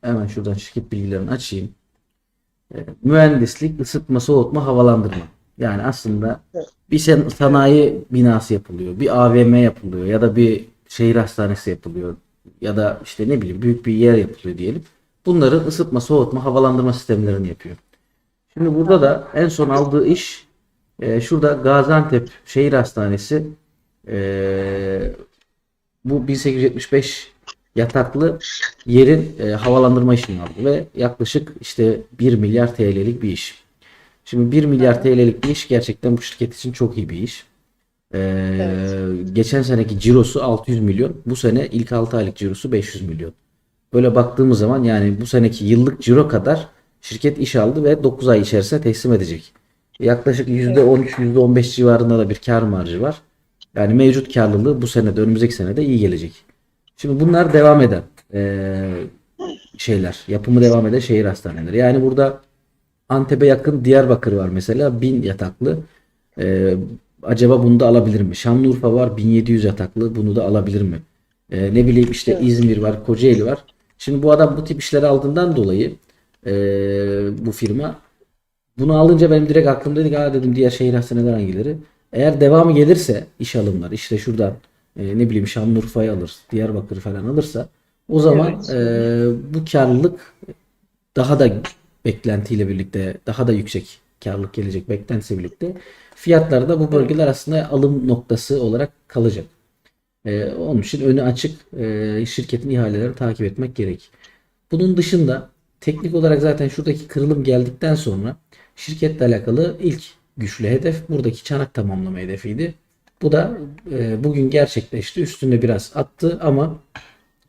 Hemen şuradan şirket bilgilerini açayım. E, mühendislik, ısıtma, soğutma, havalandırma. Yani aslında bir sanayi binası yapılıyor, bir AVM yapılıyor ya da bir şehir hastanesi yapılıyor ya da işte ne bileyim büyük bir yer yapılıyor diyelim. Bunların ısıtma, soğutma, havalandırma sistemlerini yapıyor. Şimdi burada da en son aldığı iş e, şurada Gaziantep Şehir Hastanesi e, bu 1875 yataklı yerin e, havalandırma işini aldı ve yaklaşık işte 1 milyar TL'lik bir iş. Şimdi 1 milyar TL'lik bir iş gerçekten bu şirket için çok iyi bir iş. Ee, geçen seneki cirosu 600 milyon. Bu sene ilk 6 aylık cirosu 500 milyon. Böyle baktığımız zaman yani bu seneki yıllık ciro kadar şirket iş aldı ve 9 ay içerisinde teslim edecek. Yaklaşık %13, %15 civarında da bir kar marjı var. Yani mevcut karlılığı bu senede, önümüzdeki senede iyi gelecek. Şimdi bunlar devam eden eee, şeyler. Yapımı devam eden şehir hastaneleri. Yani burada Antep'e yakın Diyarbakır var mesela 1000 yataklı. Ee, acaba bunu da alabilir mi? Şanlıurfa var 1700 yataklı. Bunu da alabilir mi? Ee, ne bileyim işte. İzmir var, Kocaeli var. Şimdi bu adam bu tip işleri aldığından dolayı ee, bu firma bunu alınca benim direkt aklımdaydı. Aa dedim diğer şehir hastaneler hangileri? Eğer devamı gelirse iş alımlar işte şuradan e, ne bileyim Şanlıurfa'yı alır, Diyarbakır falan alırsa o zaman Evet. e, bu karlılık daha da beklentiyle birlikte daha da yüksek karlılık gelecek beklentisiyle birlikte fiyatlar da bu bölgeler aslında alım noktası olarak kalacak. Ee, onun için önü açık e, şirketin ihalelerini takip etmek gerek. Bunun dışında teknik olarak zaten şuradaki kırılım geldikten sonra şirketle alakalı ilk güçlü hedef buradaki çanak tamamlama hedefiydi. Bu da e, bugün gerçekleşti. Üstünde biraz attı ama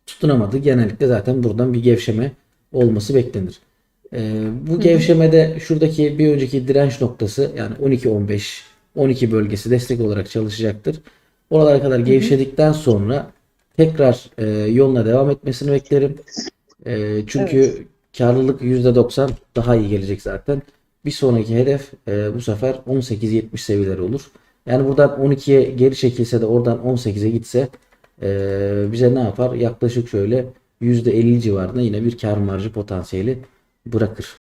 tutunamadı. Genellikle zaten buradan bir gevşeme olması beklenir. Ee, bu gevşemede şuradaki bir önceki direnç noktası yani 12-15 12 bölgesi destek olarak çalışacaktır. Oralara kadar gevşedikten sonra tekrar e, yoluna devam etmesini beklerim. E, çünkü karlılık %90 daha iyi gelecek zaten. Bir sonraki hedef e, bu sefer 18-70 seviyeleri olur. Yani buradan 12'ye geri çekilse de oradan 18'e gitse e, bize ne yapar? Yaklaşık şöyle %50 civarında yine bir kar marjı potansiyeli bırakır.